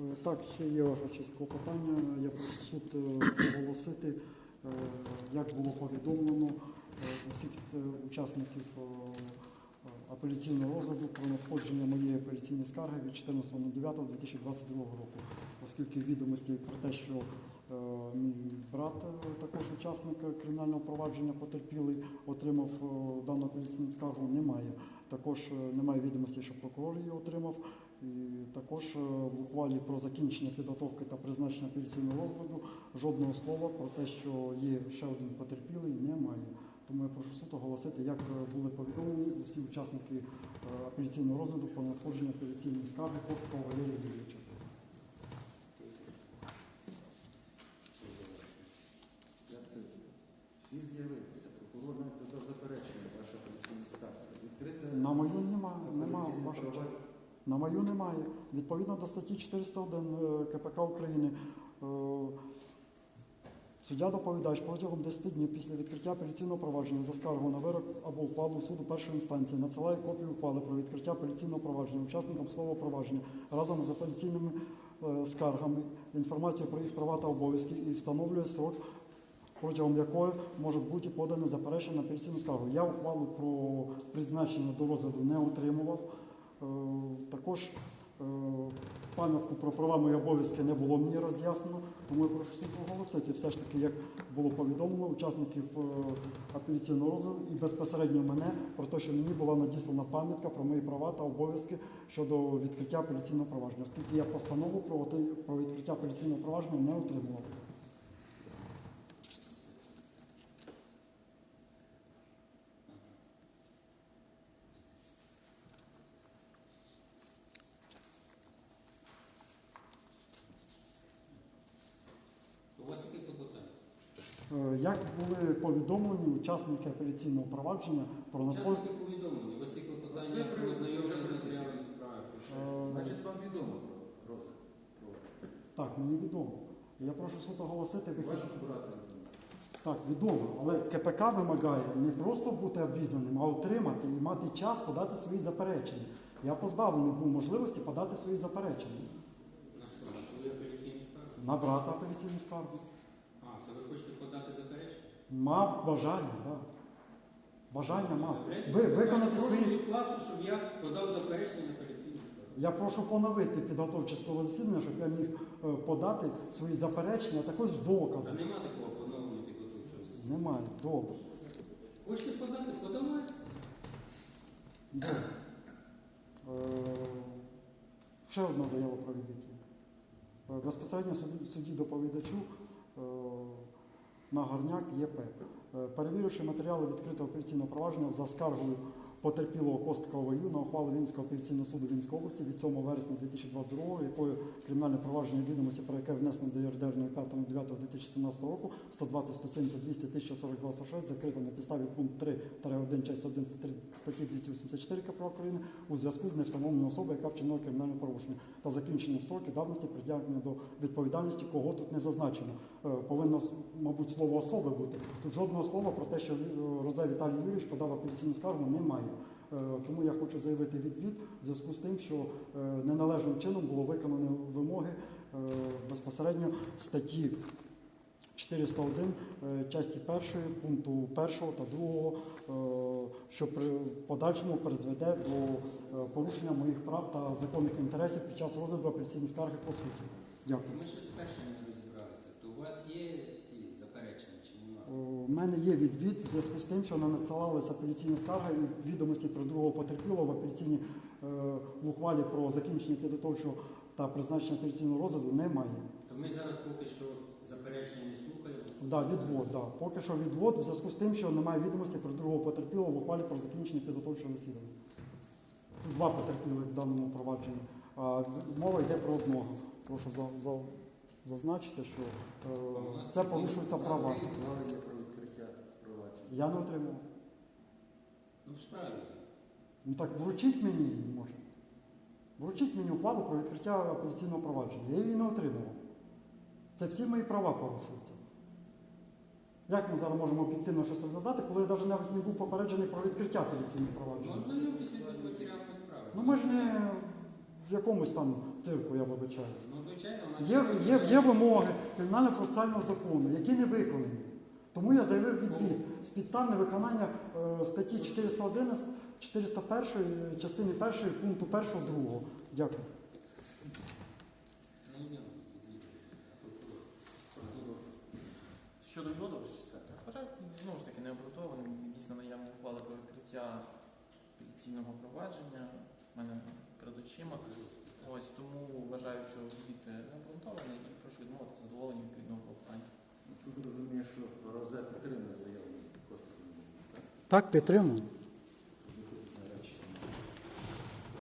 Е, Так, ще є честь клопотання. Я прошу суд е, оголосити, е, як було повідомлено усіх учасників апеляційного розгляду про надходження моєї апеляційної скарги від 14.09.2022 року, оскільки відомості про те, що мій брат, також учасник кримінального провадження потерпілий, отримав дану апеляційну скаргу, немає. Також немає відомості, що прокурор її отримав. І також е, в ухвалі про закінчення підготовки та призначення апеляційного розгляду жодного слова про те, що є ще один потерпілий, немає. Тому я прошу суд оголосити, як е, були повідомлені усі учасники е, апеляційного розгляду про надходження апеляційної скарги Косткова Валерія Юрійовича. Всі з'явилися. Прокурор подав заперечення, ваша апеляційна. Відкрите На мою немає, апеляційне ваша. На мою немає. Відповідно до статті 401 е, КПК України. е, Суддя доповідач протягом 10 днів після відкриття апеляційного провадження за скаргу на вирок або ухвалу суду першої інстанції надсилає копію ухвали про відкриття апеляційного провадження учасникам слова провадження разом з апеляційними е, скаргами, інформацію про їх права та обов'язки і встановлює срок, протягом якої може бути подане заперечення на апеляційну скаргу. Я ухвалу про призначення до розгляду не отримував. Е, Також е, пам'ятку про права мої обов'язки не було мені роз'яснено, тому я прошу суд оголосити все ж таки, як було повідомлено учасників е, апеляційного розгляду і безпосередньо мене про те, що мені була надіслана пам'ятка про мої права та обов'язки щодо відкриття апеляційного провадження, оскільки я постанову про відкриття апеляційного провадження не отримував. У вас які клопотання? Е, Як були повідомлені учасники апеляційного провадження про надходження? Учасники повідомлені, у вас є клопотання про ознайомлення з матеріалами справи. Е, Значить, вам відомо про розгляд. Так, мені відомо. Я прошу суд оголосити вихід. вашого брата. Так, відомо, але КПК вимагає не просто бути обізнаним, а отримати і мати час подати свої заперечення. Я позбавлений був можливості подати свої заперечення. На що? На свою апеляційну скаргу? На брата апеляційну скаргу. А, ви хочете подати заперечення? Мав бажання, так. Бажання мав. Ви виконати Прошу свої. відкласти, щоб я подав заперечення на апеляційну скаргу. Я прошу поновити підготовче слово засідання, щоб я міг е, подати свої заперечення, а також Та докази. нема такого поновлення підготовчого засідання. Немає. Добре. Хочете подати? Подавайте. Добре. Е, Ще одна заява про відвідки. Е, Безпосередньо судді доповідачу е, на горняк ЄП. Е, Перевіривши матеріали відкритого апеляційного провадження за скаргою потерпілого Косткова Ю на ухвалу Вінського апеляційного суду Вінської області від 7 вересня 2022 якою кримінальне провадження відомості, про яке внесено до ЄРДР 5.9.2017 року 120 170 200 1042 46 закрито на підставі пункт 3 1 часть 1 статті 284 КП України у зв'язку з невстановленою особою, яка вчинила кримінальне порушення та закінченням строки давності притягнення до відповідальності, кого тут не зазначено. Е, Повинно, мабуть, слово особи бути. Тут жодного слова про те, що е, Розе Віталій Юрійович подав апеляційну скаргу, немає. Е, Тому я хочу заявити відвід в зв'язку з тим, що е, неналежним чином було виконано вимоги е, безпосередньо статті 401 е, часті першої, пункту першого та другого, е, що при подальшому призведе до порушення моїх прав та законних інтересів під час розгляду апеляційної скарги по суті. Дякую. Ми з першим не розібралися. То у вас є ці заперечення чи немає? У мене є відвід в зв'язку з тим, що не надсилалася апеляційна скарга і відомості про другого потерпілого в апеляційній е, в ухвалі про закінчення підготовчого та призначення апеляційного розгляду немає. То ми зараз поки що заперечення не слухаємо. Да, відвод, да. Поки що відвод в зв'язку з тим, що немає відомості про другого потерпілого в ухвалі про закінчення підготовчого засідання. Тут два потерпіли в даному провадженні. А мова йде про одного. Прошу за, за, зазначити, що е, це порушуються права. Ухвалення про відкриття провадження. Я не отримав. Ну, в справі. Ну так вручіть мені її, може. Вручіть мені ухвалу про відкриття апеляційного провадження. Я її не отримував. Це всі мої права порушуються. Як ми зараз можемо об'єктивно щось розглядати, коли я навіть навіть не був попереджений про відкриття апеляційного Ну, провадження? ознайомтеся з матеріалами справи. Ну ми ж не в якомусь там цирку, я вибачаю. Ну, звичайно, Є, є, є вимоги кримінально-процесуального закону, які не виконані. Тому я заявив відвід з підстав невиконання е, статті 411, 401 частини 1 пункту 1 2. Дякую. Ну. Прокурор. Прокурор. Щодо відводу, це так вважаю знову ж таки необґрунтованим. Дійсно наявні ухвали про відкриття апеляційного провадження в мене перед очима. Ось тому вважаю, що відвід необґрунтований і прошу відмовити задоволення відповідного клопотання. Суд розуміє, що Розе підтримує заяву Костя. Так, підтримую.